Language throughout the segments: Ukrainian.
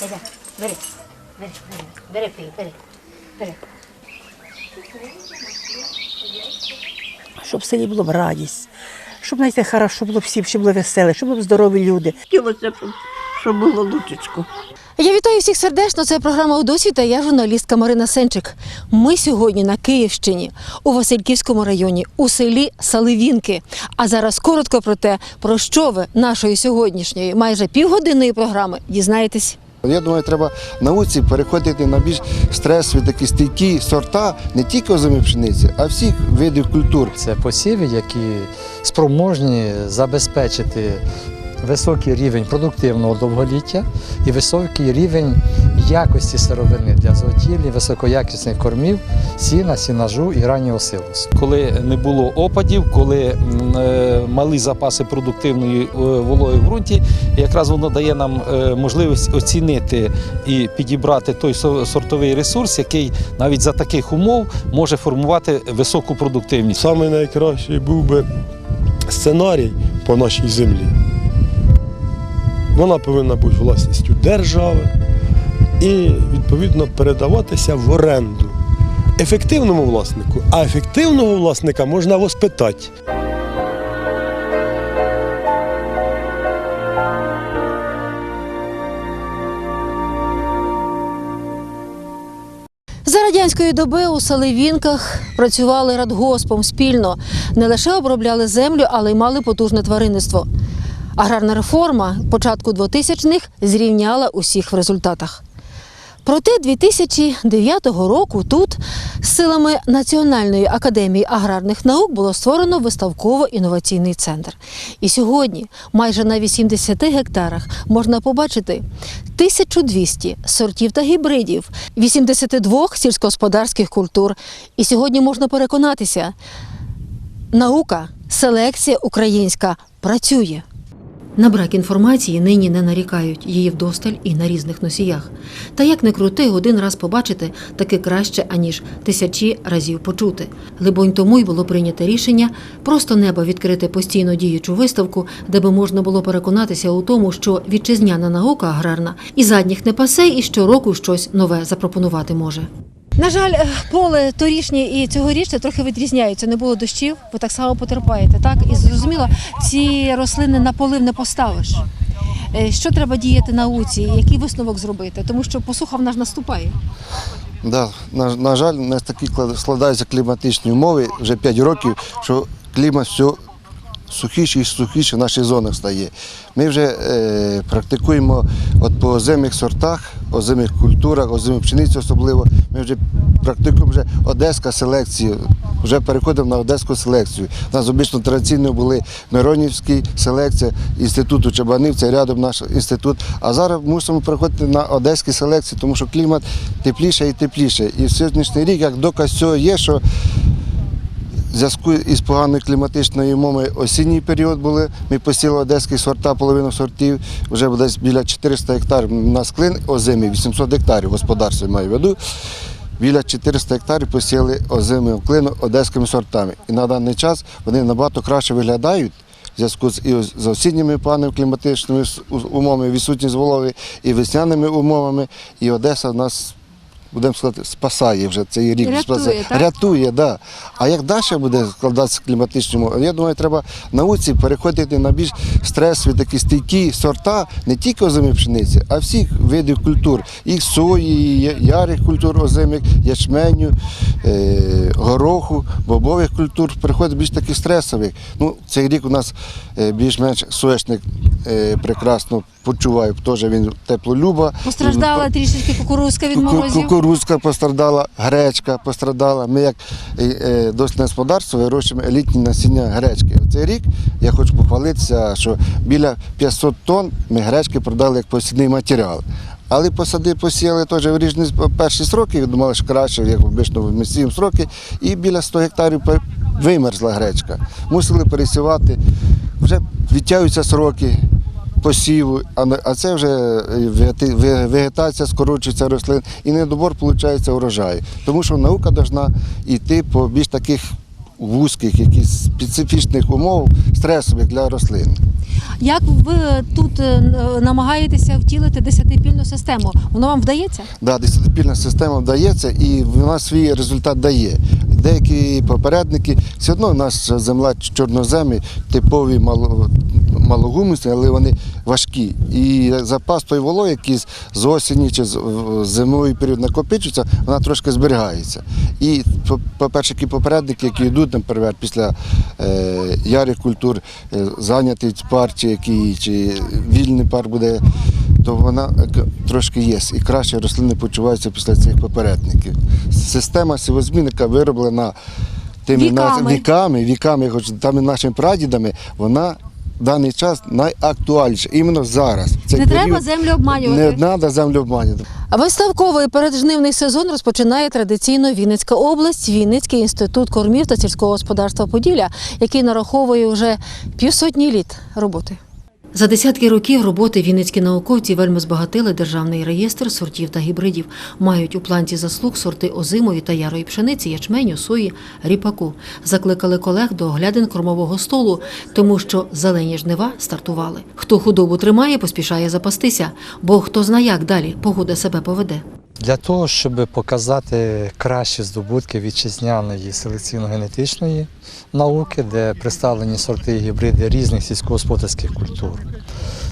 Бери, бери, бери, бери, бери, бери. Щоб в селі було б радість, щоб знаєте, хорошо було всім, щоб було веселе, щоб були здорові люди. Хотілося б щоб було лучечко. Я вітаю всіх сердечно. Це програма у досвіта. Я журналістка Марина Сенчик. Ми сьогодні на Київщині, у Васильківському районі, у селі Саливінки. А зараз коротко про те, про що ви нашої сьогоднішньої, майже півгодинної програми дізнаєтесь. Я думаю, треба науці переходити на більш стресові такі стійкі сорта не тільки озимої пшениці, а всіх видів культур. Це посіви, які спроможні забезпечити високий рівень продуктивного довголіття і високий рівень якості сировини для зготівлі, високоякісних кормів, сіна, сінажу і раннього силосу. коли не було опадів, коли е, запаси продуктивної е, вологи в ґрунті, якраз воно дає нам е, можливість оцінити і підібрати той сортовий ресурс, який навіть за таких умов може формувати високу продуктивність. Самий найкращий був би сценарій по нашій землі. Вона повинна бути власністю держави і, відповідно, передаватися в оренду ефективному власнику, а ефективного власника можна воспитати. За радянської доби у Саливінках працювали радгоспом спільно. Не лише обробляли землю, але й мали потужне тваринництво. Аграрна реформа початку 2000-х зрівняла усіх в результатах. Проте 2009 року тут силами Національної академії аграрних наук було створено виставково-інноваційний центр. І сьогодні майже на 80 гектарах можна побачити 1200 сортів та гібридів, 82 сільськогосподарських культур. І сьогодні можна переконатися, наука, селекція українська працює. На брак інформації нині не нарікають її вдосталь і на різних носіях. Та як не крути, один раз побачити таки краще, аніж тисячі разів почути. Либонь тому й було прийнято рішення просто небо відкрити постійно діючу виставку, де би можна було переконатися у тому, що вітчизняна наука аграрна і задніх не пасе, і щороку щось нове запропонувати може. На жаль, е, поле торішнє і цьогорічне трохи відрізняються. Не було дощів, ви так само потерпаєте. Так і зрозуміло, ці рослини на полив не поставиш. Е, Що треба діяти науці? Який висновок зробити? Тому що посуха в нас наступає. Да, на, на жаль, у нас такі клад- складаються кліматичні умови вже 5 років, що клімат все сухіший і сухіший в наших зонах стає. Ми вже е, практикуємо от по озимих сортах, озимих культурах, озимих пшениці особливо. Ми вже практикуємо вже одеська селекція, вже переходимо на одеську селекцію. У нас обично традиційно були Миронівські селекція, інституту Чабанів, це рядом наш інститут. А зараз мусимо переходити на одеські селекції, тому що клімат тепліше і тепліше. І в сьогоднішній рік, як доказ цього є, що в зв'язку із поганою кліматичною умовою осінній період були. Ми посіли одеські сорта, половину сортів, вже десь біля 400 гектарів. У нас клин озимий, 800 гектарів господарство маю в виду. Біля 400 гектарів посіяли озимий клину одеськими сортами. І на даний час вони набагато краще виглядають. В зв'язку з, з осінніми поганими кліматичними умовами, відсутність вологи, і весняними умовами. І Одеса в нас, будемо сказати, спасає вже цей рік. Рятує, спасає. так? Рятує, да. А як далі буде складатися кліматичні умови? Я думаю, треба науці переходити на більш стресові такі стійкі сорта не тільки озимої пшениці, а всіх видів культур. І сої, і ярих культур озимих, ячменю, е, гороху, бобових культур переходить більш таких стресових. Ну, цей рік у нас е, більш-менш соєшник е, прекрасно почуває, теж він теплолюба. Постраждала трішечки кукурузка від морозів. Кукурудзка пострадала, гречка пострадала. Ми як е, е, дослідне господарство вирощуємо елітні насіння гречки. Цей рік я хочу похвалитися, що біля 500 тонн ми гречки продали як посідний матеріал. Але посади посіяли теж в різні перші сроки, думали, що краще, як обично ми сіємо сроки, і біля 100 гектарів вимерзла гречка. Мусили пересівати, вже відтягуються сроки посіву, а це вже е, вегетація скорочується рослин і недобор виходить урожаю. Тому що наука повинна йти по більш таких вузьких, якихось специфічних умов, стресових для рослин. Як ви тут е, намагаєтеся втілити десятипільну систему? Воно вам вдається? Так, Да, десятипільна система вдається і вона свій результат дає. Деякі попередники, все одно у нас земля чорноземи, типові мало, малогумісні, але вони важкі. І запас той вологи, який з осені чи з зимовий період накопичується, вона трошки зберігається. І, по- по-перше, ті попередники, які йдуть, наприклад, після е, ярих культур, е, зайнятий пар чи, який, чи вільний пар буде, то вона е, трошки є. І краще рослини почуваються після цих попередників. Система сівозмінника вироблена тими Віками. віками, віками, хоч тими нашими прадідами, вона в даний час найактуальніше, Іменно зараз. Цей Не треба землю обманювати. Не треба землю обманювати. Виставковий переджнивний сезон розпочинає традиційно Вінницька область, Вінницький інститут кормів та сільського господарства Поділля, який нараховує вже півсотні літ роботи. За десятки років роботи вінницькі науковці вельми збагатили державний реєстр сортів та гібридів. Мають у планті заслуг сорти озимої та ярої пшениці, ячменю, сої, ріпаку. Закликали колег до оглядин кормового столу, тому що зелені жнива стартували. Хто худобу тримає, поспішає запастися, бо хто знає, як далі погода себе поведе. Для того, щоб показати кращі здобутки вітчизняної селекційно-генетичної науки, де представлені сорти і гібриди різних сільськогосподарських культур.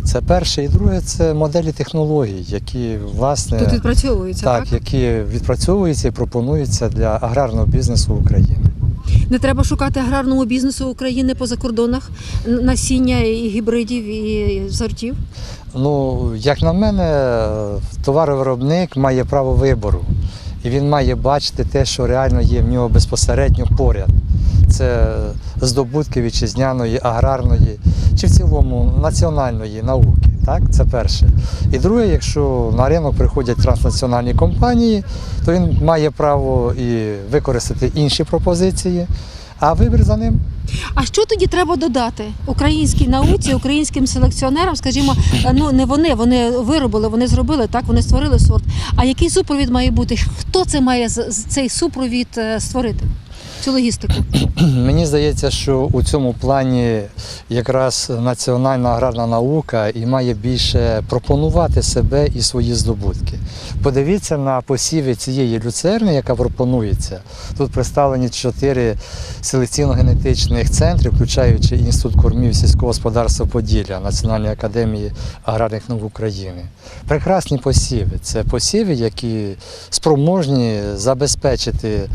Це перше. І друге це моделі технологій, які власне Тут відпрацьовуються, так? так, які відпрацьовуються і пропонуються для аграрного бізнесу України. Не треба шукати аграрному бізнесу України по закордонах насіння і гібридів і сортів. Ну, як на мене, товаровиробник має право вибору. І він має бачити те, що реально є в нього безпосередньо поряд. Це здобутки вітчизняної, аграрної чи в цілому національної науки. Так? Це перше. І друге, якщо на ринок приходять транснаціональні компанії, то він має право і використати інші пропозиції, а вибір за ним. А що тоді треба додати українській науці, українським селекціонерам? Скажімо, е, ну не вони, вони виробили, вони зробили так, вони створили сорт. А який супровід має бути? Хто це має цей супровід е, створити? Цю логістику? Мені здається, що у цьому плані якраз національна аграрна наука і має більше пропонувати себе і свої здобутки. Подивіться на посіви цієї люцерни, яка пропонується. Тут представлені чотири селекційно-генетичних центри, включаючи інститут кормів сільського господарства Поділля Національної академії аграрних наук України. Прекрасні посіви. Це посіви, які спроможні забезпечити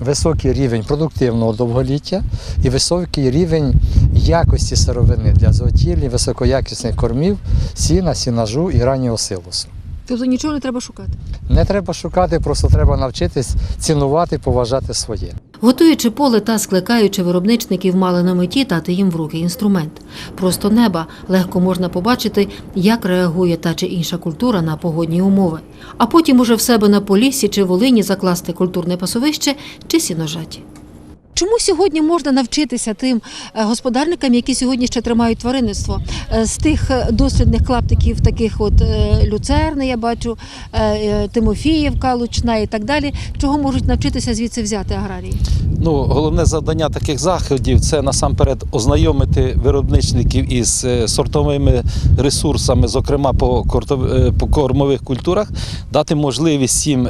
високий рівень продуктивного довголіття і високий рівень якості сировини для зоотілі, високоякісних кормів, сіна, сінажу і раннього силосу. Тобто нічого не треба шукати. Не треба шукати, просто треба навчитись цінувати, поважати своє. Готуючи поле та скликаючи виробничників, мали на меті дати їм в руки інструмент. Просто неба легко можна побачити, як реагує та чи інша культура на погодні умови. А потім уже в себе на полісі чи волині закласти культурне пасовище чи сіножаті. Чому сьогодні можна навчитися тим е, господарникам, які сьогодні ще тримають тваринництво? Е, З тих е, дослідних клаптиків, таких от люцерни, я бачу, Тимофіївка, Лучна і так далі, чого можуть навчитися звідси взяти аграрії? Ну, головне завдання таких заходів це насамперед ознайомити виробничників із сортовими ресурсами, зокрема по кормових культурах, дати можливість їм.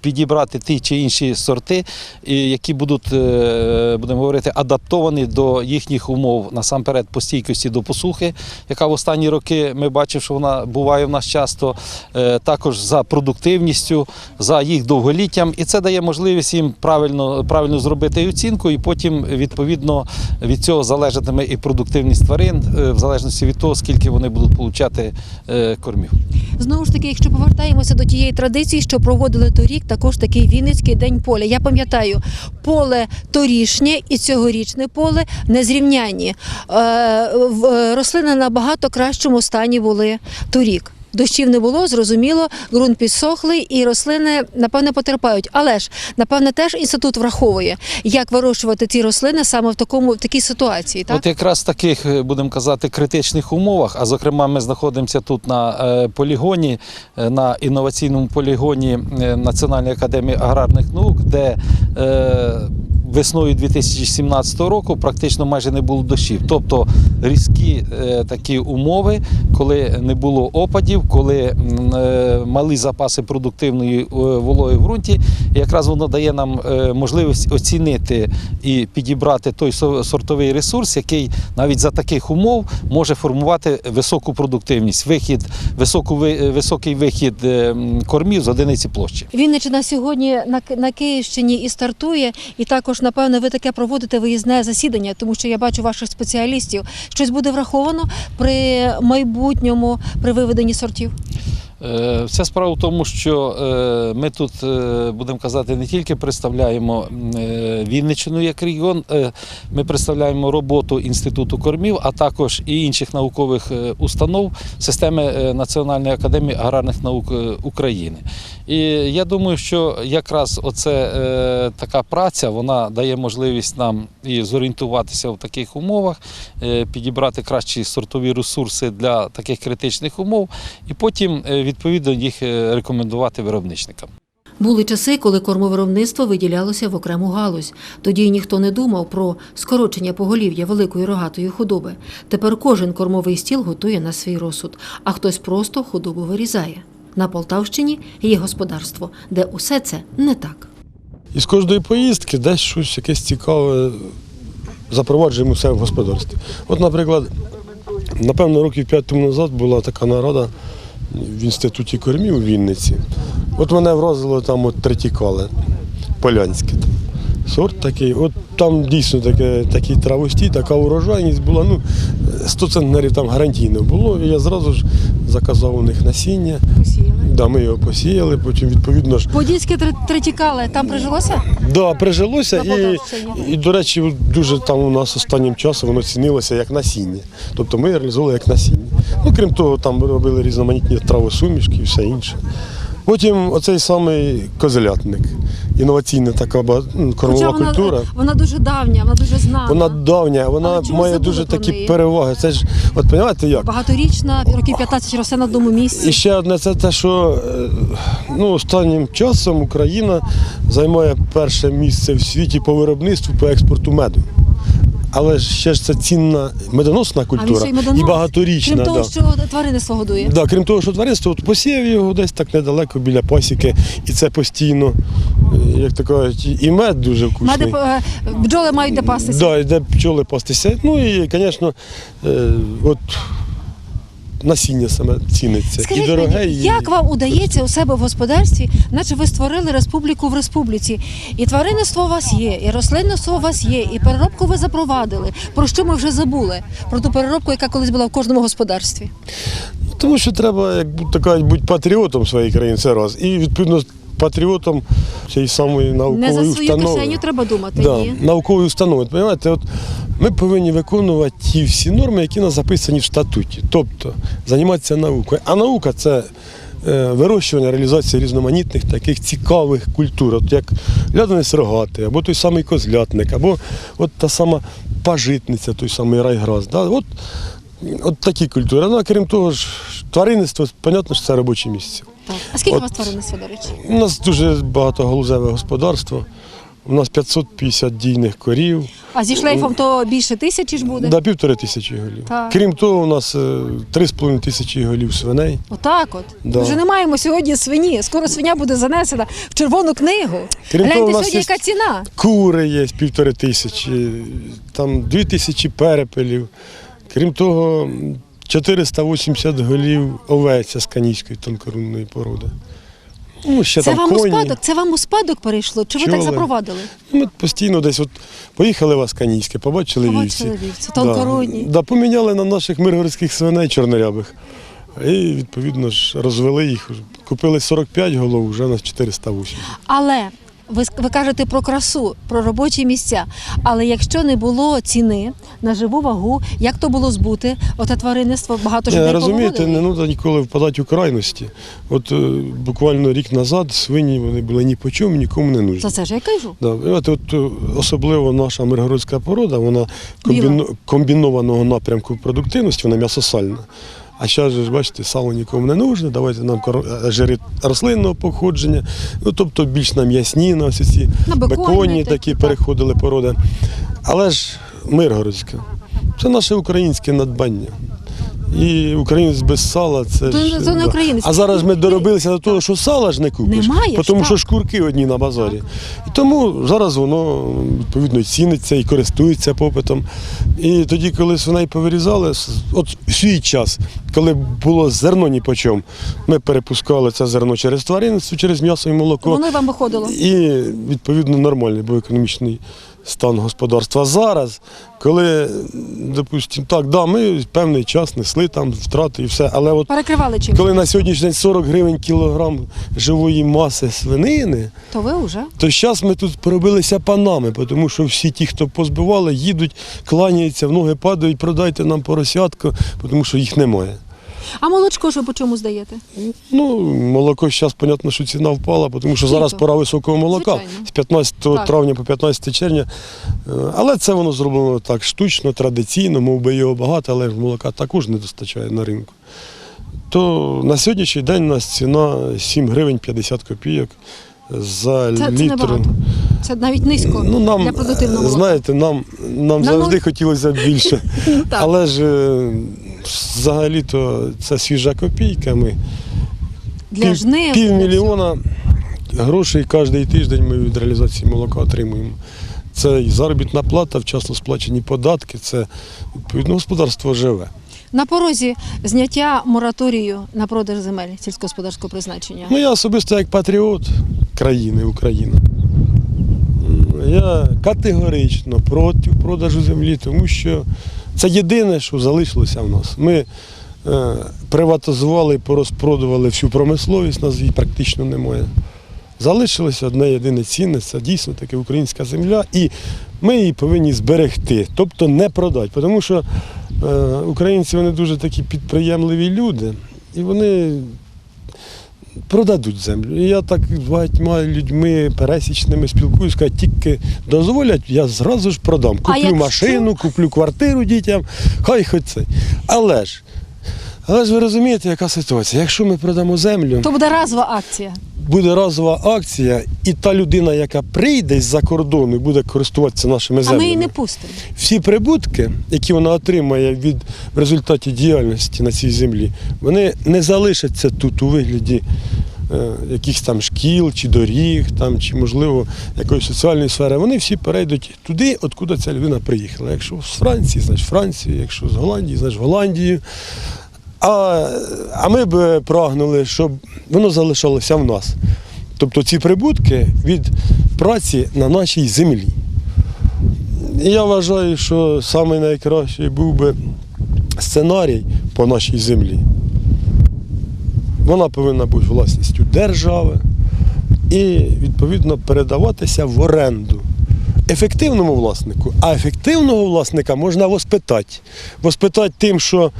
Підібрати ті чи інші сорти, які будуть, е, будемо говорити, адаптовані до їхніх умов насамперед по стійкості до посухи, яка в останні роки ми бачимо, що вона буває в нас часто, е, також за продуктивністю, за їх довголіттям, і це дає можливість їм правильно, правильно зробити оцінку, і потім відповідно від цього залежатиме і продуктивність тварин, е, в залежності від того, скільки вони будуть получати кормів. Знову ж таки, якщо повертаємося до тієї традиції, що проводили торік, також такий Вінницький день поля. Я пам'ятаю, поле торішнє і цьогорічне поле незрівнянні. Е, е, рослини набагато кращому стані були торік. Дощів не було, зрозуміло, ґрунт підсохлий і рослини, напевне, потерпають. Але ж, напевне, теж інститут враховує, як вирощувати ці рослини саме в такому в такій ситуації. Так? От якраз в таких, е, будемо казати, критичних умовах, а зокрема, ми знаходимося тут на е, полігоні, е, на інноваційному полігоні Національної академії аграрних наук, де весною 2017 року практично майже не було дощів. Тобто різкі е, такі умови, коли не було опадів, коли е, малі запаси продуктивної е, вологи в ґрунті, якраз воно дає нам можливість оцінити і підібрати той сортовий ресурс, який навіть за таких умов може формувати високу продуктивність, вихід, високу, високий вихід кормів з одиниці площі. Вінниччина сьогодні на Київщині і стартує, і також, напевно, ви таке проводите виїзне засідання, тому що я бачу ваших спеціалістів. Щось буде враховано при майбутньому при виведенні сортів. Е, Вся справа в тому, що е, ми тут, е, будемо казати, не тільки представляємо е, як регіон, ми представляємо роботу Інституту кормів, а також і інших наукових установ системи Національної академії аграрних наук України. І я думаю, що якраз оце така праця вона дає можливість нам і зорієнтуватися в таких умовах, підібрати кращі сортові ресурси для таких критичних умов, і потім відповідно їх е, рекомендувати виробничникам. Були часи, коли кормовиробництво виділялося в окрему галузь. Тоді ніхто не думав про скорочення поголів'я великої рогатої худоби. Тепер кожен кормовий стіл готує на свій розсуд, а хтось просто худобу вирізає. На Полтавщині є господарство, де усе це не так. І з кожної поїздки десь щось якесь цікаве запроваджуємо все в господарстві. От, наприклад, напевно, років п'ять тому назад була така нарада в інституті кормів у Вінниці. От мене вразило там от третікали полянські. Там. Сорт такий, от там дійсно таке, такий травостій, така урожайність була. Ну, 100 центнерів там гарантійно було. І я зразу ж заказав у них насіння. Посіяли. Да, ми його посіяли, потім відповідно ж Подільське тр- третікале там прижилося? Да, прижилося і, і, до речі, дуже там у нас останнім часом воно цінилося як насіння. Тобто ми реалізовували як насіння. Ну, крім того, там робили різноманітні травосумішки і все інше. Потім оцей самий козелятник. Інноваційна така ну, кормова вона, культура. вона дуже давня, вона дуже знана. Вона давня, вона Але має дуже такі неї? переваги. Це ж, от розумієте як? Багаторічна, років 15 росте на одному місці. І ще одне це те, що е, ну, останнім часом Україна займає перше місце в світі по виробництву по експорту меду. Але ж ще ж це цінна медоносна культура ще й медонос. і багаторічна. Крім того, да. що тварини свого дує. Да, крім того, що тваринство от посіяв його десь так недалеко біля пасіки, і це постійно, е, як то кажуть, і мед дуже вкусний. Меди, бджоли мають де пастися. Да, де пчоли пастися. Ну і, звісно, е, от насіння саме ціниться. Скажіть і дороге, мені, і... як вам удається у себе в господарстві, наче ви створили республіку в республіці, і тваринництво у вас є, і рослинництво у вас є, і переробку ви запровадили. Про що ми вже забули? Про ту переробку, яка колись була в кожному господарстві. Тому що треба, як така, бути патріотом своєї країни, це раз. І відповідно патріотом цієї самої наукової Не за свою установи. кишеню треба думати. Да, Ні. наукової установи. Понимаєте, от ми повинні виконувати ті всі норми, які нас записані в статуті. Тобто займатися наукою. А наука це е, вирощування, реалізація різноманітних таких цікавих культур, от як лядонець рогатий, або той самий козлятник, або от та сама пажитниця, той самий райграс. Да? От, от такі культури. Ну, а крім того ж, тваринництво, понятно, що це робоче місце. Так. А скільки От- у вас тваринництва, до речі? У нас дуже багатогалузеве господарство. У нас 550 дійних корів, А зі шлейфом то більше тисячі ж буде. до півтори тисячі голів. Так. Крім того, у нас е, 3,5 тисячі голів свиней. Отак от. Да. Ми вже не маємо сьогодні свині. Скоро свиня буде занесена в червону книгу. Крім Гляньте того, у нас сьогодні, яка ціна. Кури є півтори тисячі, там 2 тисячі перепелів. Крім того, 480 голів овець з канійської тонкорунної породи. Ну, ще Це там вам у коні. спадок, це вам у спадок перейшло? Чи ви так Пчоли. запровадили? Ми постійно десь от поїхали в Асканійське, побачили, Побачили вівці. вівці, тонкородні. Да, да, поміняли на наших миргородських свиней чорнорябих. І відповідно ж розвели їх. Купили 45 голов, вже у нас 408. Але ви, ви кажете про красу, про робочі місця. Але якщо не було ціни на живу вагу, як то було збути? Оте тваринництво багато Ні, розумієте, не повиводили. треба ніколи впадати у крайності. От е, буквально рік назад свині вони були ні по чому, нікому не нужні. За це ж я кажу. Да, знаєте, от, е, особливо наша миргородська порода, вона комбіно, комбінованого напрямку продуктивності, вона м'ясосальна. А зараз ж бачите, сало нікому не нужне, давайте нам е, жири рослинного походження, ну тобто більш на м'ясні, на ось ці На беконі, беконі такі, такі так. переходили породи. Але ж Миргородська, це наше українське надбання. І українець без сала це То ж, це не да. українець. А зараз ми доробилися до того, що сала ж не купиш, Немає ж, тому що так. шкурки одні на базарі. І тому зараз воно відповідно ціниться і користується попитом. І тоді, коли свиней повирізали, с- от в свій час, коли було зерно ні по чому, ми перепускали це зерно через тваринництво, через м'ясо і молоко. Воно й вам виходило. І відповідно нормальний був економічний стан господарства. Зараз, коли, допустимо, так, да, ми певний час несли там втрати і все, але от Перекривали чим? коли на сьогоднішній день 40 гривень кілограм живої маси свинини, То ви вже? то зараз ми тут поробилися панами, тому що всі ті, хто позбивали, їдуть, кланяються, в ноги падають, продайте нам поросятку, тому що їх немає. А молочко що по чому здаєте? Ну, молоко зараз, понятно, що ціна впала, тому що зараз пора високого молока Звичайно. з 15 Так. травня по 15 червня. Е, Але це воно зроблено так штучно, традиційно, мов би його багато, але ж молока також не достачає на ринку. То на сьогоднішній день у нас ціна 7 гривень 50 копійок за Це, це літр. небагато. Це навіть низько Ну, нам, для продуктивного молока. знаєте, нам, нам На завжди хотілося б більше. Так. Але ж е, взагалі-то це свіжа копійка. Ми Для пів, жнив. півмільйона грошей кожен тиждень ми від реалізації молока отримуємо. Це і заробітна плата, вчасно сплачені податки, це відповідно господарство живе. На порозі зняття мораторію на продаж земель сільськогосподарського призначення. Ну я особисто як патріот країни України. Я категорично проти продажу землі, тому що це єдине, що залишилося в нас. Ми е, приватизували порозпродували всю промисловість, нас її практично немає. Залишилося одне єдине цінне, це дійсно таки українська земля, і ми її повинні зберегти, тобто не продати. Тому що е, українці вони дуже такі підприємливі люди, і вони продадуть землю. І я так з багатьма людьми пересічними спілкуюся, кажуть, тільки дозволять, я зразу ж продам. Куплю якщо? машину, куплю квартиру дітям, хай хоч це. Але ж, але ж ви розумієте, яка ситуація? Якщо ми продамо землю, То буде разова акція. буде разова акція, і та людина, яка прийде з-за кордону і буде користуватися нашими А землями, ми її не пустимо. всі прибутки, які вона отримає від в результаті діяльності на цій землі, вони не залишаться тут у вигляді е, якихось там шкіл чи доріг, там, чи, можливо, якоїсь соціальної сфери. Вони всі перейдуть туди, откуди ця людина приїхала. Якщо з Франції, значить Францію, якщо з Голландії, значить Голландію. А, а ми б прагнули, щоб воно залишалося в нас. Тобто ці прибутки від праці на нашій землі. Я вважаю, що найкращий був би сценарій по нашій землі. Вона повинна бути власністю держави і, відповідно, передаватися в оренду ефективному власнику. А ефективного власника можна воспитати. Воспитати тим, що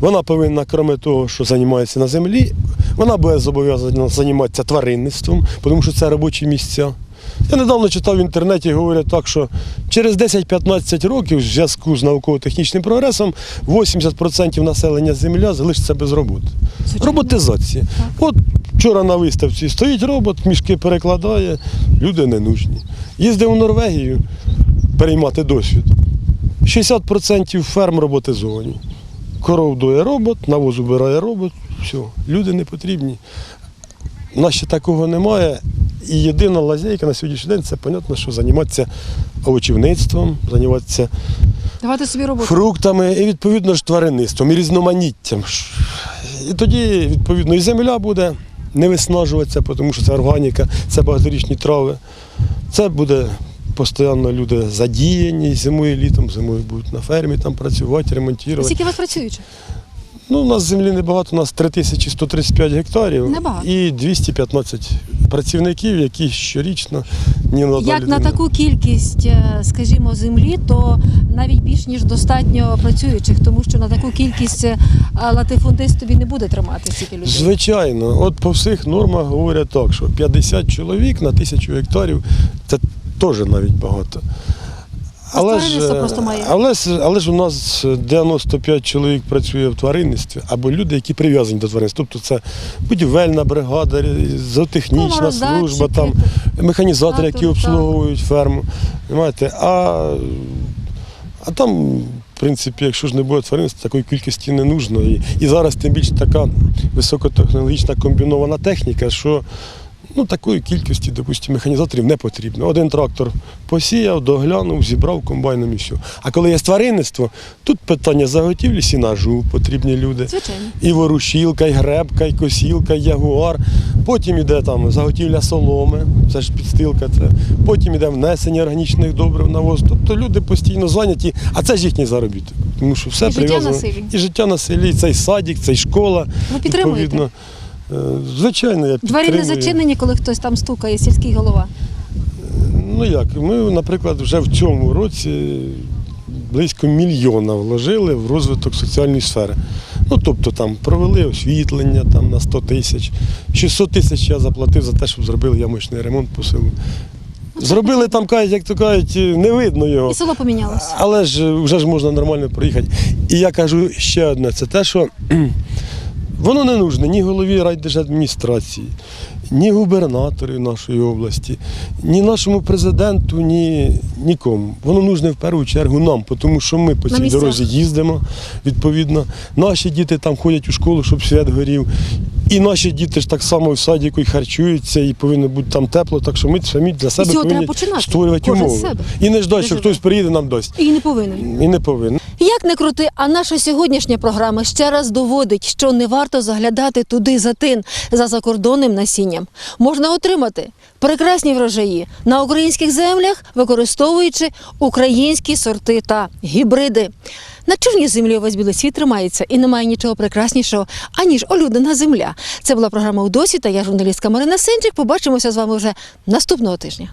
вона повинна, крім того, що займається на землі, вона буде зобов'язана займатися тваринництвом, тому що це робочі місця. Я недавно читав в інтернеті, говорять так, що через 10-15 років, в зв'язку з науково-технічним прогресом, 80% населення земля залишиться без роботи. Роботизація. От вчора на виставці стоїть робот, мішки перекладає, люди не нужні. Їздив у Норвегію переймати досвід. 60% ферм роботизовані. Коров доє робот, навоз убирає робот, все, люди не потрібні. У нас ще такого немає. І єдина лазейка на сьогоднішній день це, понятно, що займатися овочівництвом, займатися Давайте собі роботу. фруктами і відповідно ж тваринництвом, і різноманіттям. І тоді, відповідно, і земля буде не виснажуватися, тому що це органіка, це багаторічні трави. Це буде постійно люди задіяні зимою, і літом, зимою будуть на фермі там працювати, ремонтувати. Скільки у вас працюючих? Ну, у нас землі небагато, у нас 3135 гектарів Небагато. і 215 працівників, які щорічно ні на Як на таку кількість, е, скажімо, землі, то навіть більш ніж достатньо працюючих, тому що на таку кількість е, латифундист тобі не буде тримати стільки людей. Звичайно, от по всіх нормах говорять так, що 50 чоловік на тисячу гектарів це теж навіть багато. Але ж, просто має. але, ж, але ж у нас 95 чоловік працює в тваринництві, або люди, які прив'язані до тваринництва. Тобто це будівельна бригада, зоотехнічна служба, там, механізатори, які обслуговують ферму. Понимаєте? А, а там, в принципі, якщо ж не буде тваринництва, такої кількості не нужно. І, і зараз тим більше така високотехнологічна комбінована техніка, що ну, такої кількості, допустимо, механізаторів не потрібно. Один трактор посіяв, доглянув, зібрав комбайном і все. А коли є тваринництво, тут питання заготівлі сінажу, потрібні люди. Звичайно. І ворушілка, і гребка, і косілка, і ягуар. Потім йде там заготівля соломи, це ж підстилка. Це. Потім йде внесення органічних добрив на воз. Тобто люди постійно зайняті, а це ж їхній заробіток. Тому що все І життя на селі. І життя на селі, і цей садик, цей школа. Ви підтримуєте? Відповідно. Е, Звичайно, я Двері не зачинені, коли хтось там стукає, сільський голова. Ну як, ми, наприклад, вже в цьому році близько мільйона вложили в розвиток соціальної сфери. Ну, тобто там провели освітлення там, на 100 тисяч. 600 тисяч я заплатив за те, щоб зробили ямочний ремонт по селу. Зробили там, кажуть, як то кажуть, не видно його. І село помінялось. Але ж вже ж можна нормально проїхати. І я кажу ще одне, це те, що воно не нужне ні голові райдержадміністрації, ні губернатору нашої області, ні нашому президенту, ні нікому. Воно нужне в першу чергу нам, тому що ми по цій дорозі їздимо, відповідно. Наші діти там ходять у школу, щоб свят горів. І наші діти ж так само в садіку і харчуються, і повинно бути там тепло, так що ми самі для себе цього повинні треба починати. створювати Кожен з умови. себе. І не ждати, Де що хтось приїде нам дасть. І не повинен. І не повинен. Як не крути, а наша сьогоднішня програма ще раз доводить, що не варто заглядати туди за тин за закордонним насінням. Можна отримати прекрасні врожаї на українських землях, використовуючи українські сорти та гібриди. На чорній землі увесь білий світ тримається і немає нічого прекраснішого, аніж олюдена земля. Це була програма «У досі» та я журналістка Марина Сенчик. Побачимося з вами вже наступного тижня.